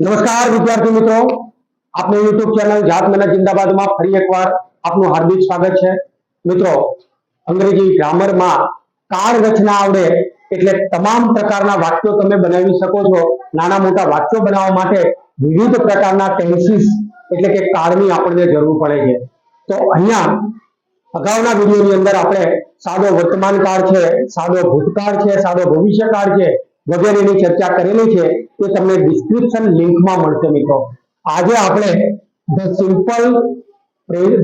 નમસ્કાર વિદ્યાર્થી મિત્રો. આપની યુટ્યુબ ચેનલ જાત જિંદાબાદમાં ફરી એકવાર આપનું હાર્દિક સ્વાગત છે. મિત્રો, અંગ્રેજી ગ્રામરમાં કાળ રચના આવડે એટલે તમામ પ્રકારના વાક્યો તમે બનાવી શકો છો. નાના મોટા વાક્યો બનાવવા માટે વિવિધ પ્રકારના ટેન્સીસ એટલે કે કાળની આપણને જરૂર પડે છે. તો અહીંયા અગાઉના વિડીયોની અંદર આપણે સાદો વર્તમાન કાળ છે, સાદો ભૂતકાળ છે, સાદો ભવિષ્યકાળ છે વગેરેની ચર્ચા કરેલી છે તે તમને ડિસ્ક્રિપ્શન લિંકમાં મળશે મિત્રો. આજે આપણે the simple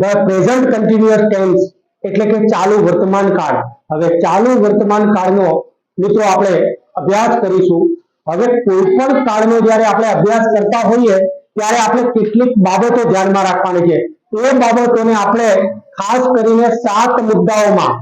the present continuous tense એટલે કે ચાલુ વર્તમાન કાળ. હવે ચાલુ વર્તમાન કાળનો મિત્રો આપણે અભ્યાસ કરીશું. હવે કોઈ પણ કાળનો જ્યારે આપણે અભ્યાસ કરતા હોઈએ, ત્યારે આપણે કેટલીક બાબતો ધ્યાનમાં રાખવાની છે. એ બાબતોને આપણે ખાસ કરીને સાત મુદ્દાઓમાં,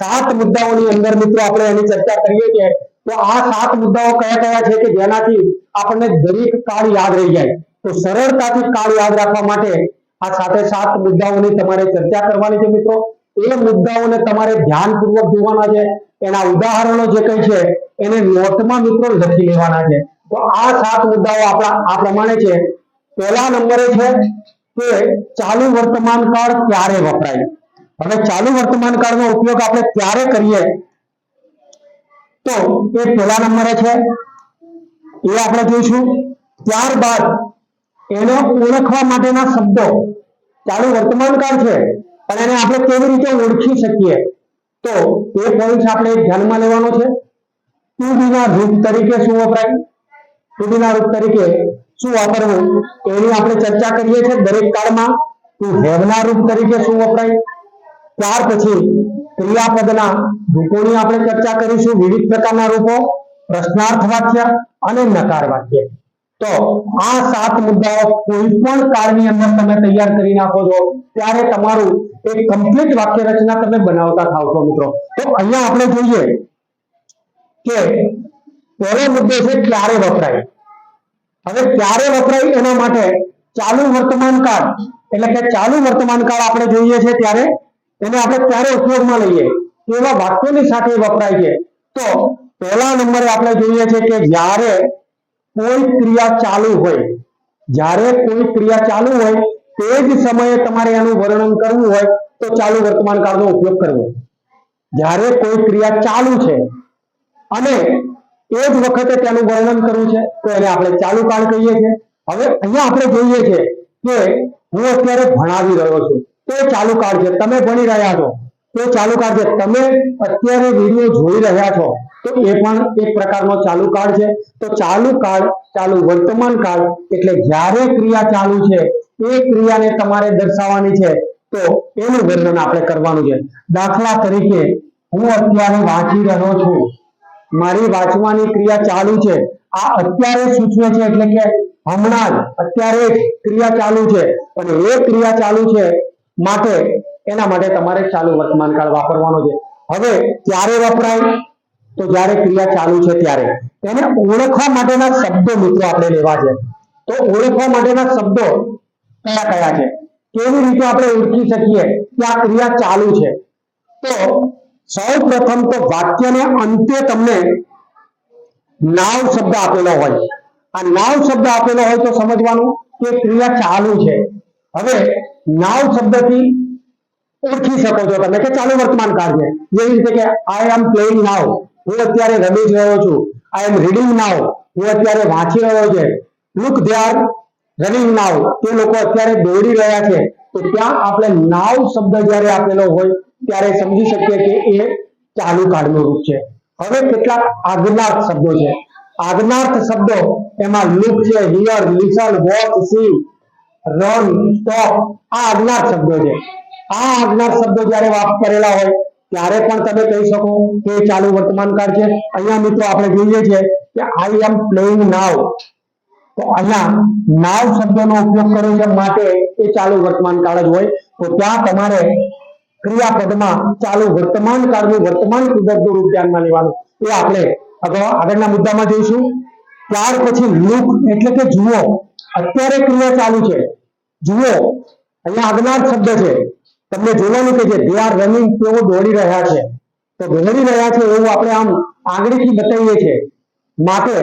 સાત મુદ્દાઓની અંદર મિત્રો આપણે એની ચર્ચા કરીએ છીએ. તો આ સાત મુદ્દાઓ કયા કયા છે કે જેનાથી આપણને દરેક કાળ યાદ રહી જાય. તો સરળતાથી કાળ યાદ રાખવા માટે આ સાથે સાત મુદ્દાઓની તમારે ચર્ચા કરવાની છે મિત્રો. એ મુદ્દાઓને તમારે ધ્યાનપૂર્વક જોવાના છે. એના ઉદાહરણો જે કઈ છે, એને નોટમાં મિત્રો લખી લેવાના છે. તો આ સાત મુદ્દાઓ આપણા, આ પ્રમાણે છે. પહેલા નંબરે છે કે ચાલુ વર્તમાન કાળ ક્યારે વપરાય? હવે ચાલુ વર્તમાન કાળનો ઉપયોગ આપણે ક્યારે કરીએ? તો એ પહેલા નંબરે છે. એ આપણે જોઈશું. ત્યારબાદ એને ઓળખવા માટેના શબ્દો. ચાલુ વર્તમાનકાળ છે. પણ એને આપણે કેવી રીતે ઓળખી શકીએ? તો એ પોઈન્ટ આપણે ધ્યાનમાં લેવાનો છે. ટુ બીના રૂપ તરીકે શું વપરાય? ટુ બી ના રૂપ તરીકે શું વાપરવું? એની આપણે ચર્ચા કરીએ છીએ દરેક કાળમાં. ટુ હેવ ના રૂપ તરીકે શું વપરાય? ત્યાર પછી ક્રિયાપદના રૂપોની આપણે ચર્ચા કરીશું. વિવિધ પ્રકારના રૂપો, પ્રશ્નાર્થ વાક્ય અને નકાર વાક્ય. તો આ સાત મુદ્દાઓ કોઈ પણ કાળની અંદર તમે તૈયાર કરી નાખો છો, ત્યારે તમારું એક કમ્પ્લીટ વાક્ય રચના તમે બનાવતા થાવ છો મિત્રો. તો અહીંયા આપણે જોઈએ કે પહેલો મુદ્દો છે ક્યારે વપરાય? હવે ક્યારે વપરાય એના માટે ચાલુ વર્તમાન કાળ, એટલે કે ચાલુ વર્તમાન કાળ આપણે જોઈએ છે ત્યારે એને આપણે ક્યારે ઉપયોગમાં લઈએ? એવા વાક્યોની સાથે વપરાય છે. તો પહેલા નંબરે આપણે જોઈએ છે કે જ્યારે કોઈ ક્રિયા ચાલુ હોય, જ્યારે કોઈ ક્રિયા ચાલુ હોય, તે જ સમયે તમારે એનું વર્ણન કરવું હોય, તો ચાલુ વર્તમાન કાળનો ઉપયોગ કરવો. જ્યારે કોઈ ક્રિયા ચાલુ છે અને એ જ વખતે તેનું વર્ણન કરવું છે, તો એને આપણે ચાલુ કાળ કહીએ છીએ. હવે અહીંયા આપણે જોઈએ છે કે હું અત્યારે ભણાવી રહ્યો છું. તો ચાલુ કાળ તમે ભણી રહ્યા છો. તો ચાલુ કાળ તમે અત્યારે વીડિયો જોઈ રહ્યા છો, તો એ પણ એક પ્રકારનો ચાલુ કાળ છે. તો ચાલુ કાળ ચાલુ વર્તમાન કાળ એટલે જ્યારે ક્રિયા ચાલુ છે, એ ક્રિયાને તમારે દર્શાવવાની છે, તો એનું વર્ણન આપણે કરવાનું છે. દાખલા તરીકે, હું અત્યારે વાંચી રહ્યો છું. મારી વાંચવાની ક્રિયા ચાલુ છે. આ અત્યારે સૂચવે છે એટલે કે હમણાં જ અત્યારે ક્રિયા ચાલુ છે. અને એ ક્રિયા ચાલુ છે માટે, એના માટે તમારે ચાલુ વર્તમાન કાળ વાપરવાનો છે. હવે ક્યારે વપરાય? તો જ્યારે ક્રિયા ચાલુ છે ત્યારે. એને ઓળખવા માટેના શબ્દો મિત્રો આપણે લેવા છે. તો ઓળખવા માટેના શબ્દો કયા કયા છે? કેવી રીતે આપણે ઓળખી શકીએ કે આ ક્રિયા ચાલુ છે? તો સૌ પ્રથમ તો વાક્યને અંતે તમને નાવ શબ્દ આપેલો હોય. આ નાવ શબ્દ આપેલો હોય તો સમજવાનું કે ક્રિયા ચાલુ છે. હવે નાવ શબ્દથી ઓળખી શકો છો તમે કે ચાલુ વર્તમાન કાળ જેવી રીતે કે આઈ એમ પ્લેઇંગ નાવ હું અત્યારે રમી રહ્યો છું. આઈ એમ રીડિંગ નાવ હું અત્યારે વાંચી રહ્યો છે. લુક દે રનિંગ નાવ તે લોકો અત્યારે દોડી રહ્યા છે. તો ત્યાં આપણે નાવ શબ્દ જ્યારે આપેલો હોય, ત્યારે સમજી શકીએ કે એ ચાલુ કાળનું રૂપ છે. હવે કેટલાક આજ્ઞાર્થ શબ્દો છે. આજ્ઞાર્થ શબ્દો, એમાં લુક છે here listen watch see run stop આ આજ્ઞાત શબ્દો છે. આ આજ્ઞાત શબ્દો જ્યારે વાપરેલા હોય, ત્યારે પણ તમે કહી શકો કે ચાલુ વર્તમાન કાળ છે. અહીંયા મિત્રો આપણે જોઈએ છે કે આઈ એમ પ્લેઇંગ નાવ તો અહીંયા નાવ શબ્દનો ઉપયોગ કર્યો છે માટે એ ચાલુ વર્તમાન કાળ જ હોય. તો ત્યાં તમારે ક્રિયાપદમાં ચાલુ વર્તમાન કાળનું વર્તમાન કુદરતનું રૂપ ધ્યાનમાં લેવાનું. એ આપણે આગળના મુદ્દામાં જોઈશું. ત્યાર પછી લુક એટલે કે જુઓ. અત્યારે ક્રિયા ચાલુ છે. જુઓ, અહીંયા આજ્ઞાર્થ શબ્દ છે. તમને જોવાનું કે દે આર રનિંગ તેઓ દોડી રહ્યા છે. તો દોડી રહ્યા છે એવું આપણે આમ આંગળીથી બતાવીએ છીએ. માટે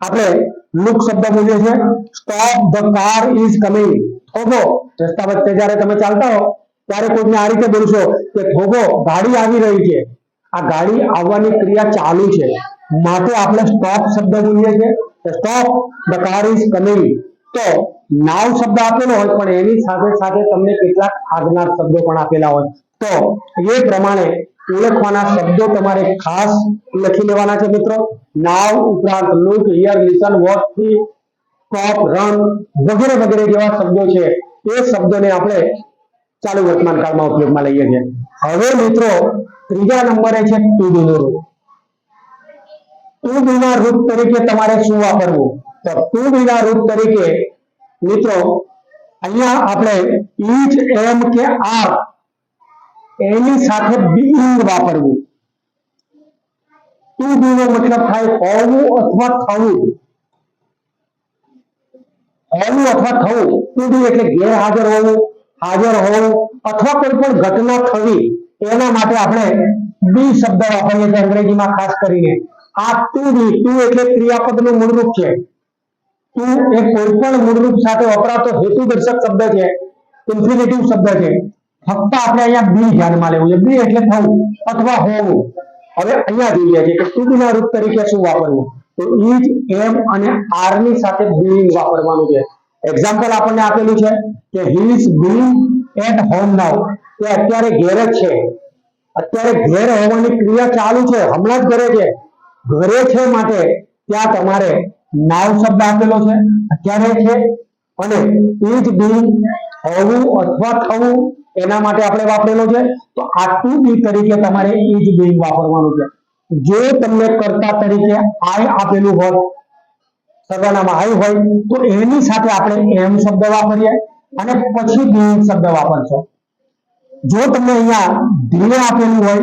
આપણે લુક શબ્દ બોલીએ છીએ. Stop the car is coming થોભો, રસ્તા વચ્ચે જ્યારે તમે ચાલતા હો, ત્યારે કોઈને આ રીતે બોલશો કે થોભો, ગાડી આવી રહી છે. આ ગાડી આવવાની ક્રિયા ચાલુ છે. માટે આપણે સ્ટોપ શબ્દ બોલીએ છીએ. Stop the car is coming તો નાવ શબ્દ આપેલો હોય, પણ એની સાથે સાથે તમને કેટલાક આજ્ઞા શબ્દો પણ આપેલા હોય. તો એ પ્રમાણે ઓળખવાના શબ્દો તમારે ખાસ લખી લેવાના છે મિત્રો. નાવ ઉપરાંત લુક હિયર લિસન, વોટ, થી સ્ટોપ રન, વગેરે વગેરે જેવા શબ્દો છે. એ શબ્દોને આપણે ચાલુ વર્તમાન કાળમાં ઉપયોગમાં લઈએ છીએ. હવે મિત્રો, ત્રીજા નંબરે છે ટુ નું રૂપ. ટુ ના રૂપ તરીકે તમારે શું વાપરવું? તો ટુ બી ના રૂપ તરીકે, મિત્રો, અહીંયા આપણે ઇજ એમ કે આર એની સાથે બીઇંગ વાપરવું. ટુ બી નો મતલબ થાય હોવું અથવા થવું. હોવું અથવા થવું. ટુ બી એટલે ગેરહાજર હોવું, હાજર હોવું, અથવા કોઈ પણ ઘટના થવી, એના માટે આપણે બી શબ્દ વાપરીએ છીએ અંગ્રેજીમાં ખાસ કરીને. આ ટુ બી ટુ એટલે ક્રિયાપદનું મૂળરૂપ છે. ટુ એ કોઈ પણ મૂળરૂપ સાથે વપરાતો હેતુદર્શક શબ્દ છે ઇન્ફિનિટિવ શબ્દ છે ફક્ત આપણે અહીંયા બી ધ્યાનમાં લેવું છે બી એટલે થવું અથવા હોવું હવે અહીંયા જોઈએ છે કે ટુ બી ના રૂપ તરીકે શું વાપરવું તો ઇજ એમ અને આરની સાથે બીઇંગ વાપરવાનું છે એક્ઝામ્પલ આપણને આપેલું છે કે he is being at home now તે અત્યારે ઘેર જ છે અત્યારે ઘેર હોવાની ક્રિયા ચાલુ છે હમણાં જ ઘરે છે ઘરે છે માટે ત્યાં તમારે નાવ શબ્દ આપેલો છે. અત્યારે છે. અને ઇજ બીઇંગ હોવું અથવા થવું એના માટે આપણે વાપરેલો છે. તો આ બી તરીકે તમારે ઇજ બીઇંગ વાપરવાનું છે. જો તમને કરતા તરીકે આઈ આપેલું હોત સર્વનામ આઈ હોય, તો એની સાથે આપણે એમ શબ્દ વાપરીએ અને પછી બીઇંગ શબ્દ વાપરશો. જો તમને અહીંયા ધીરે આપેલું હોય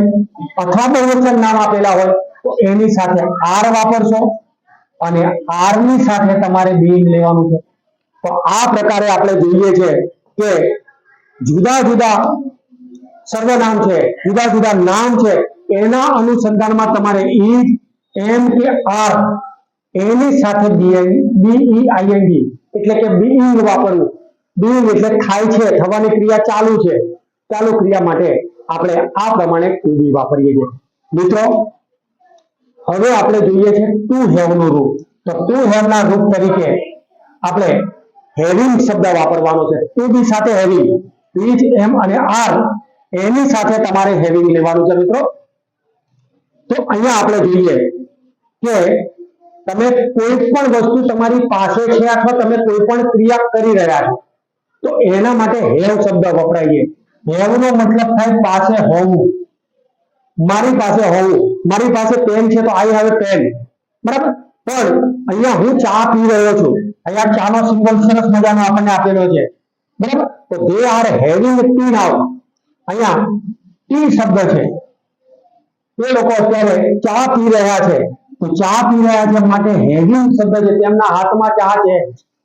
અથવા બહુવચન નામ આપેલા હોય, તો એની સાથે આર વાપરશો. અને આરની સાથે તમારે બીઇંગ લેવાનું છે. તો આ પ્રકારે આપણે જોઈએ છે કે જુદા જુદા સર્વનામ છે, જુદા જુદા નામ છે. એના અનુસંધાનમાં તમારે ઈજ એમ કે આર, એની સાથે બીઈઆઈએનડી એટલે કે બીઈંગ વાપરવું. બીઈંગ એટલે થાય છે, થવાની ક્રિયા ચાલુ છે. ચાલુ ક્રિયા માટે આપણે આ પ્રમાણે કુબી વાપરીએ છીએ. મિત્રો હવે આપણે જોઈએ છે ટુ હેવનું રૂપ તો ટુ હેવ ના રૂપ તરીકે આપણે હેવિંગ શબ્દ વાપરવાનો છે. ટુ બી સાથે હેવિંગ ઇજ એમ અને આર એની સાથે તમારે હેવિંગ લેવાનું છે મિત્રો. તો અહીંયા આપણે જોઈએ કે તમે કોઈ પણ વસ્તુ તમારી પાસે છે અથવા તમે કોઈ પણ ક્રિયા કરી રહ્યા છો, તો એના માટે હેવ શબ્દ વપરાય છે. હેવ નો મતલબ થાય પાસે હોવું. મારી પાસે હોવું. મારી પાસે પેન છે તો આઈ હેવ પેન બરાબર? પણ અહીંયા હું ચા પી રહ્યો છું. અહીંયા ચાનો સિમ્બોલ સરસ મજાનો આપણને આપેલો છે. બરાબર? તો they are having tea now અહીંયા ટી શબ્દ છે. એ લોકો અત્યારે ચા પી રહ્યા છે. તો ચા પી રહ્યા છે માટે હેવિંગ શબ્દ છે. તેમના હાથમાં ચા છે.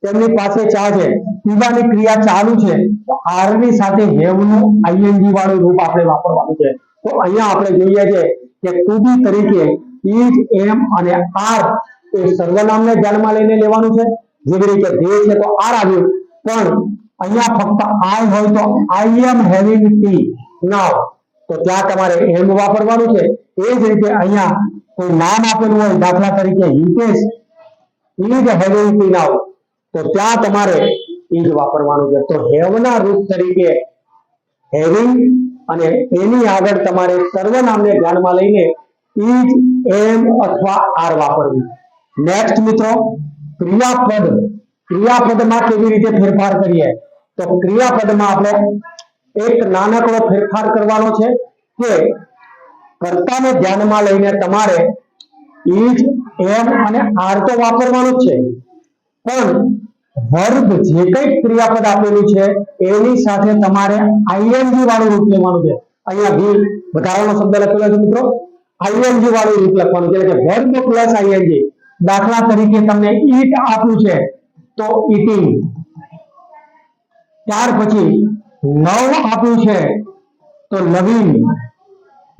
તેમની પાસે ચા છે. પીવાની ક્રિયા ચાલુ છે. તો આરની સાથે હેવનું આઈએનજી વાળું રૂપ આપણે વાપરવાનું છે. તો અહીંયા આપણે જોઈએ છે કે ટુ બી તરીકે ઇજ એમ અને આર એ સર્વનામને ધ્યાનમાં લઈને લેવાનું છે. જેવી રીતે ધે છે તો આર આવ્યું. પણ અહીંયા ફક્ત આઈ હોય તો આઈ એમ હેવિંગ ટી. નાવ તો ત્યાં તમારે એમ વાપરવાનું છે. એ જ રીતે અહીંયા કોઈ નામ આપેલું હોય, દાખલા તરીકે Hitesh is having tea now તો ત્યાં તમારે ઇઝ વાપરવાનું છે. તો હેવના રૂપ તરીકે હેવિંગ અને એની આગળ તમારે સર્વનામને ધ્યાનમાં લઈને ઇજ એમ અથવા આર વાપરવું. નેક્સ્ટ મિત્રો, ક્રિયાપદ. ક્રિયાપદમાં કેવી રીતે ફેરફાર કરીએ? તો ક્રિયાપદમાં આપણે એક નાનકડો ફેરફાર કરવાનો છે કે કર્તાને ધ્યાનમાં લઈને તમારે ઇજ એમ અને આર તો વાપરવાનું જ છે. પણ વર્ગ જે કંઈક ક્રિયાપદ આપેલું છે, એની સાથે તમારે આઈએનજી વાળું રૂપ લેવાનું છે. અહીંયા ભી વધારાનો શબ્દ લખેલો છે મિત્રો. આઈએનજી વાળું રૂપ લખવાનું છે. એટલે કે પ્લસ આઈએનજી દાખલા તરીકે તમને ઈટ આપ્યું છે. તો ઈટિંગ. ત્યાર પછી નવ આપ્યું છે. તો લવિંગ.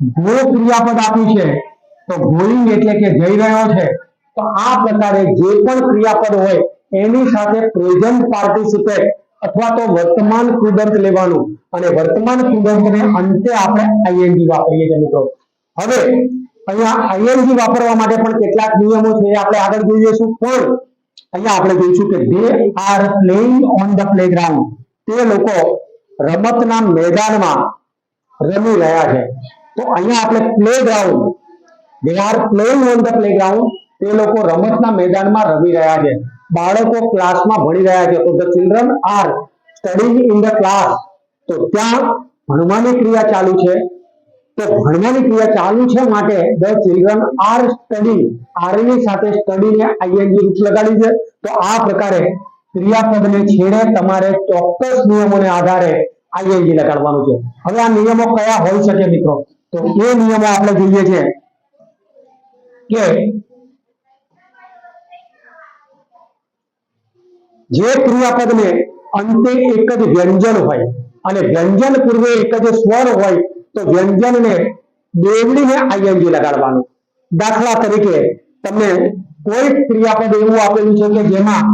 ગો ક્રિયાપદ આપ્યું છે. તો ગોઈંગ એટલે કે જઈ રહ્યો છે. તો આ પ્રકારે જે પણ ક્રિયાપદ હોય એની સાથે પ્રેઝન્ટ પાર્ટિસિપેટ અથવા તો વર્તમાન કૃદંત લેવાનું અને વર્તમાન કૃદંતને અંતે આપણે આઈએનજી વાપરીએ છીએ મિત્રો. હવે અહીંયા આઈએનજી વાપરવા માટે પણ કેટલાક નિયમો છે આપણે આગળ જોઈએ લઈશું. પણ અહીંયા આપણે જોઈશું કે they are playing on the playground તે લોકો રમતના મેદાનમાં રમી રહ્યા છે. તો અહીંયા આપણે playground they are playing on the playground તે લોકો રમતના મેદાનમાં રમી રહ્યા છે. બાળકો ક્લાસમાં ભણી રહ્યા છે. તો the children are studying in the class તો ત્યાં ભણવાની ક્રિયા ચાલુ છે. તો ભણવાની ક્રિયા ચાલુ છે માટે ધ ચિલ્ડ્રન આર સ્ટડી આરની સાથે સ્ટડી ને આઈએનજી રૂપ લગાડી છે. તો આ પ્રકારે ક્રિયાપદને છેડે તમારે ચોક્કસ નિયમોને આધારે આઈએનજી લગાડવાનું છે. હવે આ નિયમો કયા હોઈ શકે મિત્રો? તો એ નિયમો આપણે જોઈએ છે કે જે ક્રિયાપદને અંતે એક જ વ્યંજન હોય અને વ્યંજન પૂર્વે એક જ સ્વર હોય તો વ્યંજનને બેવડીને આઈએનજી લગાડવાનું. દાખલા તરીકે તમને કોઈ ક્રિયાપદ એવું આપેલું છે કે જેમાં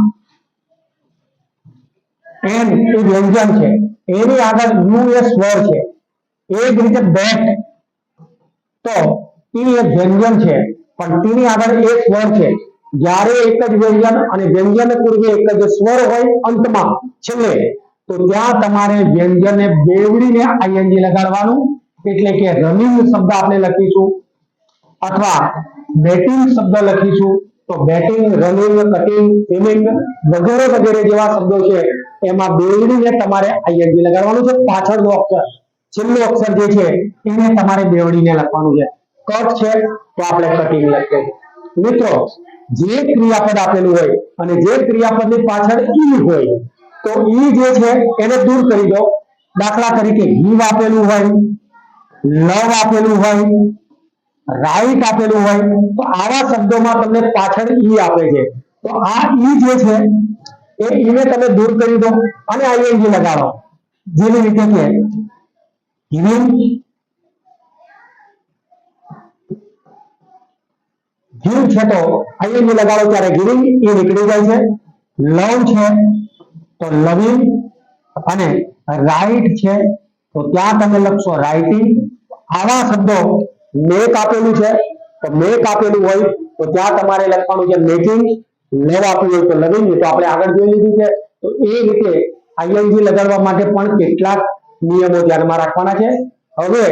એન એ વ્યંજન છે, એની આગળ યુ એ સ્વર છે, એ જ રીતે બેટ. તો ટી એ વ્યંજન છે, પણ ટીની આગળ એ સ્વર છે. જ્યારે એક જ વ્યંજન અને વ્યંજન પૂર્વે એક જ સ્વર હોય અંતમાં, છેલ્લે, તો ત્યાં તમારે વ્યંજનને બેવડીને આઈએનજી લગાડવાનું, એટલે કે રનિંગ શબ્દ આપણે લખીશું અથવા બેટિંગ શબ્દ લખીશું તો બેટિંગ રનિંગ કટિંગ સ્વિમિંગ વગેરે વગેરે જેવા શબ્દો છે, એમાં બેવડીને તમારે આઈએનજી લગાડવાનું છે. પાછળનો અક્ષર, છેલ્લો અક્ષર જે છે, એને તમારે બેવડીને લખવાનું છે. કટ છે, તો આપણે કટિંગ લખીએ. મિત્રો જે ક્રિયાપદ આપેલું હોય અને જે ક્રિયાપદની પાછળ ઈ હોય, તો ઈ જે છે એને દૂર કરી દો. દાખલા તરીકે ગીવ આપેલું હોય, લવ આપેલું હોય, રાઈટ આપેલું હોય, તો આવા શબ્દોમાં તમને પાછળ ઈ આપે છે. તો આ ઈ જે છે, એ ઈને તમે દૂર કરી દો અને આઈએનજી લગાડો. જેવી રીતે કે giving ગીવ છે તો આઈએનજી લગાડો ત્યારે ગિવિંગ એ નીકળી જાય છે લવ છે તો લવિંગ અને રાઈટ છે તો ત્યાં તમે લખશો રાઇટિંગ આવા શબ્દો મેક આપેલું છે તો મેક આપેલું હોય તો ત્યાં તમારે લખવાનું છે મેકિંગ લવ આપ્યું હોય તો લવિંગ તો આપણે આગળ જોઈ લીધું છે। તો એ રીતે આઈએનજી લગાડવા માટે પણ કેટલાક નિયમો ધ્યાનમાં રાખવાના છે હવે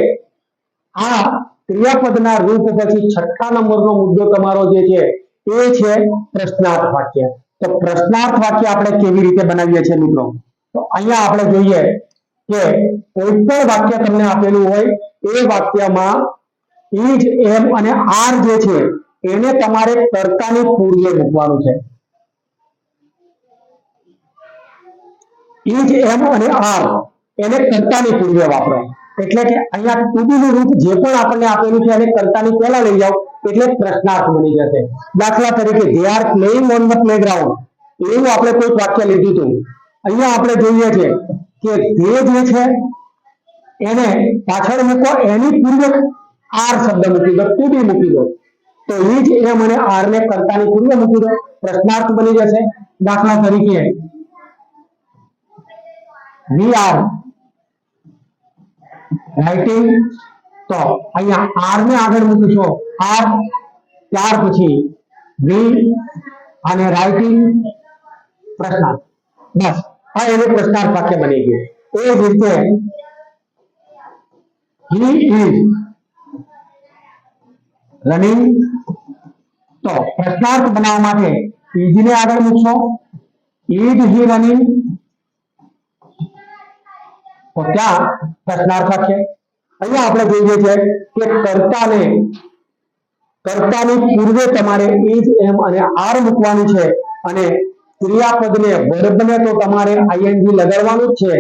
આ ક્રિયાપદના રૂપ પછી છઠ્ઠા નંબરનો મુદ્દો તમારો જે છે એ છે પ્રશ્નાર્થ વાક્ય. તો પ્રશ્નાર્થ વાક્ય આપણે કેવી રીતે બનાવીએ છીએ મિત્રો? તો અહીંયા આપણે જોઈએ કે કોઈ પણ વાક્ય તમને આપેલું હોય, એ વાક્યમાં ઈજ, એમ અને આર જે છે, એને તમારે કર્તાની પૂર્વે મૂકવાનું છે. ઈજ, એમ અને આર, એને કર્તાની પૂર્વે વાપરો એટલે કે અહીંયા to be નું રૂપ જે પણ આપણને આપેલું છે એને કર્તાની પહેલા લઈ જાઓ, એટલે પ્રશ્નાર્થ બની જશે. દાખલા તરીકે, they are playing on the playground. એવું આપણે કોઈ વાક્ય લીધું હતું. અહીંયા આપણે જોઈએ છે કે they જે છે, એને પાછળ મૂકો, એની પૂર્વે આર શબ્દ મૂકી દો to be મૂકી દો. તો એ જ એમ અને આર ને કર્તાની પૂર્વે મૂકી દો. પ્રશ્નાર્થ બની જશે. દાખલા તરીકે, we are રાઇટિંગ તો અહીંયા આર ને આગળ મૂકીશું. આર ત્યાર પછી વી અને રાઇટિંગ પ્રશ્નાર્થ. બસ, આ એનું પ્રશ્નાર્થ વાક્ય બની ગયું. એ જ રીતે હી ઇઝ રનિંગ તો પ્રશ્નાર્થ બનાવવા માટે is ને આગળ મૂકશો. Is he running? તો ત્યાં પ્રશ્નાર્થક છે અહીંયા આપણે જોઈએ છે કે કર્તાને, કર્તાની પૂર્વે તમારે is એમ અને આર મૂકવાનું છે. અને ક્રિયાપદને વર્બને તો તમારે આઈએનજી લગાડવાનું જ છે.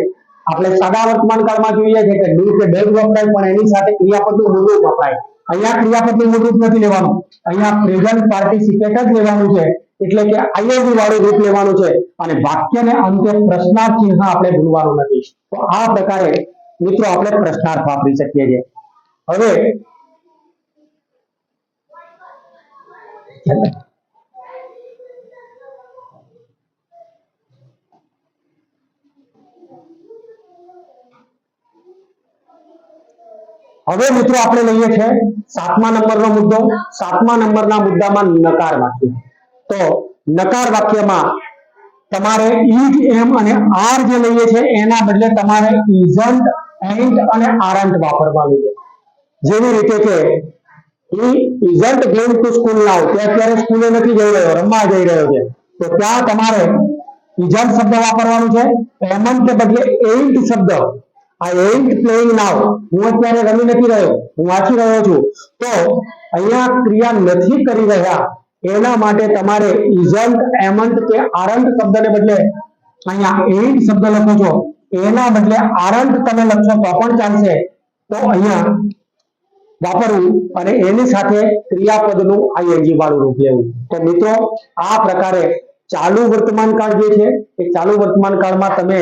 આપણે સાદા વર્તમાન કાળમાં જોઈએ છે કે ડુ કે does વપરાય, પણ એની સાથે ક્રિયાપદનું મૂળરૂપ વપરાય. અહીંયા ક્રિયાપદનું મૂળરૂપ નથી લેવાનું. અહીંયા પ્રેઝન્ટ પાર્ટિસિપેટ જ લેવાનું છે. એટલે કે આઈએસડી વાળું રૂપ લેવાનું છે અને વાક્યને અંતે પ્રશ્નાર્થ ચિહ્ન આપણે ભૂલવાનું નથી. તો આ પ્રકારે મિત્રો આપણે પ્રશ્નાર્થ વાપરી શકીએ છીએ. હવે હવે મિત્રો આપણે લઈએ છીએ સાતમા નંબરનો મુદ્દો. સાતમા નંબરના મુદ્દામાં નકાર વાક્ય તો નકાર વાક્યમાં તમારે ઇઝ એમ અને આર જે લઈએ છે એના બદલે તમારે ઇઝન્ટ એન્ટ અને આરન્ટ વાપરવાનું છે. જેવી રીતે કે he isn't ટુ સ્કૂલ લાવ તે અત્યારે સ્કૂલે નથી જઈ રહ્યો, રમવા જઈ રહ્યો છે, તો ત્યાં તમારે ઇઝન્ટ શબ્દ વાપરવાનું છે, એમન કે બદલે એન્ટ શબ્દ. આ એઇન્ટ પ્લેઇંગ નાવ હું અત્યારે રમી નથી રહ્યો, હું વાંચી રહ્યો છું. તો અહીંયા ક્રિયા નથી કરી રહ્યા. એના માટે તમારે ઇઝન્ટ એમન્ટ કે આરંટ શબ્દને બદલે અહીંયા ain't શબ્દ લખો છો. એના બદલે આરંટ તમે લખશો તો પણ ચાલશે. તો અહીંયા વાપરવું અને એની સાથે ક્રિયાપદનું આઈએનજી વાળું રૂપ લેવું તો મિત્રો, આ પ્રકારે ચાલુ વર્તમાન કાળ જે છે, એ ચાલુ વર્તમાન કાળમાં તમે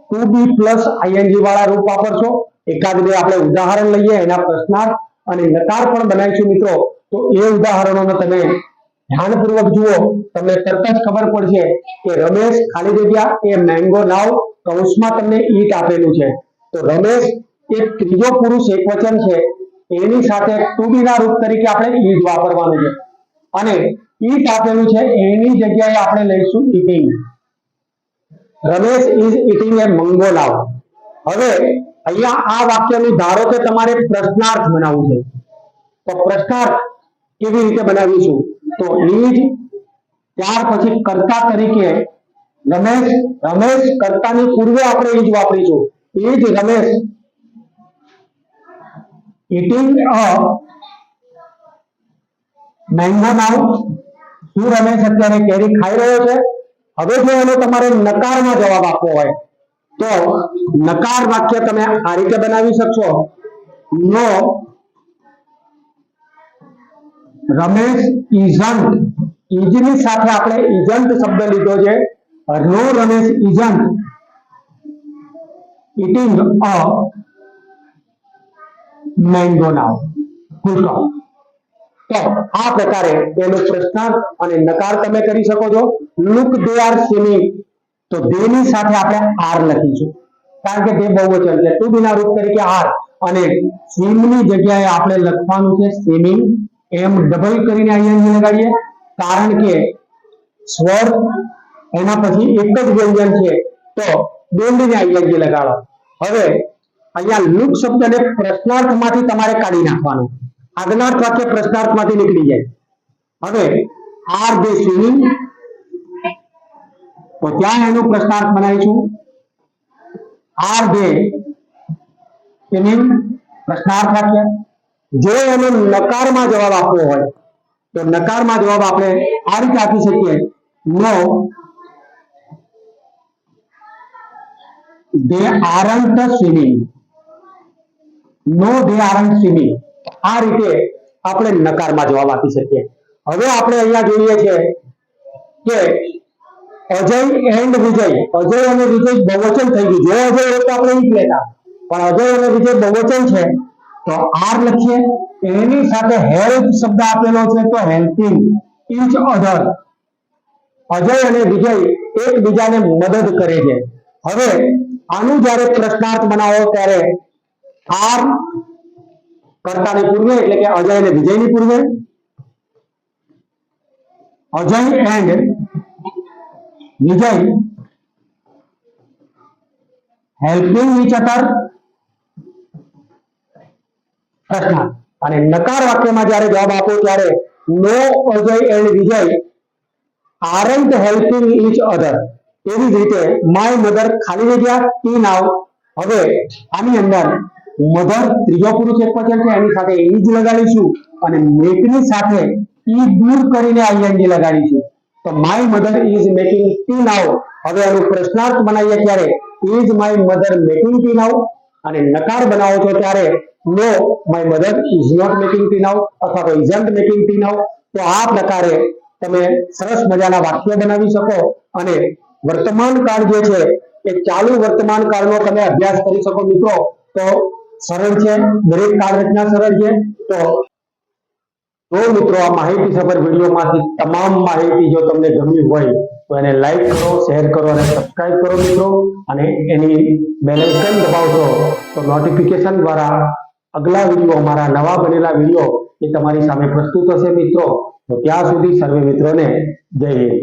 ટુ બી પ્લસ આઈએનજી વાળા રૂપ વાપરશો. એકાદ બે આપણે ઉદાહરણ લઈએ એના પ્રશ્નાર્થ અને નકાર પણ બનાવીશું મિત્રો. તો એ ઉદાહરણોને તમે ધ્યાનપૂર્વક જુઓ, તમને તરત જ ખબર પડશે કે રમેશ ખાલી જગ્યા એ મેંગો લાવ કૌંસમાં તમને ઈટ આપેલું છે. તો રમેશ એક ત્રીજો પુરુષ એકવચન છે, એની સાથે ટુ ના રૂપ તરીકે આપણે ઈટ વાપરવાનું છે. અને ઈટ આપેલું છે, એની જગ્યાએ આપણે લઈશું eating Ramesh is eating a mango લાવ. હવે અહીંયા આ વાક્યનું ધારો કે તમારે પ્રશ્નાર્થ બનાવવું છે. તો પ્રશ્નાર્થ કેવી રીતે બનાવીશું? તો ઈજ ત્યાર પછી કર્તા તરીકે રમેશ રમેશ કર્તાની પૂર્વે આપણે ઈજ વાપરીશું. ઈજ Ramesh. Eating a mango now. શું રમેશ અત્યારે કેરી ખાઈ રહ્યો છે? હવે જો એનો તમારે નકારમાં જવાબ આપવો હોય, તો નકાર વાક્ય તમે આ રીતે બનાવી શકશો. નો રમેશ ઇઝન્ટ ઇજની સાથે આપણે ઇઝન્ટ શબ્દ લીધો છે. No Ramesh isn't eating a mango now તો આ પ્રકારે એનો પ્રશ્નાર્થ અને નકાર તમે કરી શકો છો. લુક દે આર સ્વિમિંગ તો ની સાથે આપણે આર લખીશું. કારણ કે તે બહુવચન છે. ટુ બી ના રૂપ તરીકે આર. અને સ્વિમની જગ્યાએ આપણે લખવાનું છે સ્વિમિંગ. એમ ડબલ કરીને અહીંયા લગાડીએ. કારણ કે સ્વર એના પછી એક જ વ્યંજન છે. તો દોંડીને અહીંયા લગાડો. હવે અહીંયા લુક શબ્દને પ્રશ્નાર્થમાંથી તમારે કાઢી નાખવાનો. આજ્ઞાર્થ વાક્ય પ્રશ્નાર્થમાંથી નીકળી જાય. હવે આર દે સ્વિમિંગ તો ત્યાં એનું પ્રશ્નાર્થ બનાવીશું. આર દે સ્વિમિંગ પ્રશ્નાર્થ વાક્ય. જો એનો નકારમાં જવાબ આપવો હોય, તો નકારમાં જવાબ આપણે આ રીતે આપી શકીએ. નો they aren't swimming no they aren't swimming આ રીતે આપણે નકારમાં જવાબ આપી શકીએ. હવે આપણે અહીંયા જોઈએ છે કે અજય એન્ડ વિજય. અજય અને વિજય બહુવચન થઈ ગયું. જો અજય હોય તો આપણે ઈ જ લેતા. પણ અજય અને વિજય બહુવચન છે. તો આર લખીએ. એની સાથે હેલ્પ શબ્દ આપેલો છે તો હેલ્પિંગ ઈચ અધર અજય અને વિજય એકબીજાને મદદ કરે છે. હવે આનું જ્યારે પ્રશ્નાર્થ બનાવો ત્યારે આર કર્તાની પૂર્વે એટલે કે અજય અને વિજયની પૂર્વે. Ajay and Vijay. Helping each other. પ્રશ્નાર્થ અને નકાર વાક્યમાં જ્યારે જવાબ આપો ત્યારે no Ajay and Vijay aren't helping each other એવી જ રીતે માય મધર ખાલી જગ્યા ટી નાવ. હવે આની અંદર મધર ત્રીજો પુરુષ એકવચન છે, એની સાથે ઈજ લગાડીશું અને મેકની સાથે ઈ દૂર કરીને આઈએનજી લગાડીશું. તો my mother is making tea now હવે એનું પ્રશ્નાર્થ બનાવીએ ત્યારે is my mother making tea now અને નકાર બનાવો છો ત્યારે no my mother is not making tea now અથવા તો ઇઝન્ટ મેકિંગ ટી નાવ તો આ પ્રકારે તમે સરસ મજાના વાક્યો બનાવી શકો અને વર્તમાન કાળ જે છે, એ ચાલુ વર્તમાન કાળનો તમે અભ્યાસ કરી શકો મિત્રો. તો સરળ છે, દરેક કાળ રચના સરળ છે. તો તો મિત્રો આ માહિતી સફર વિડીયોમાંથી તમામ માહિતી જો તમને ગમી હોય, તો એને લાઈક કરો શેર કરો અને સબસ્ક્રાઇબ કરો મિત્રો. અને એની બેલ આઇકન દબાવશો, તો નોટિફિકેશન દ્વારા અગલા વીડિયો, અમારા નવા બનેલા વીડિયો એ તમારી સામે પ્રસ્તુત હશે મિત્રો. તો ત્યાં સુધી સર્વે મિત્રોને જય હિન્દ.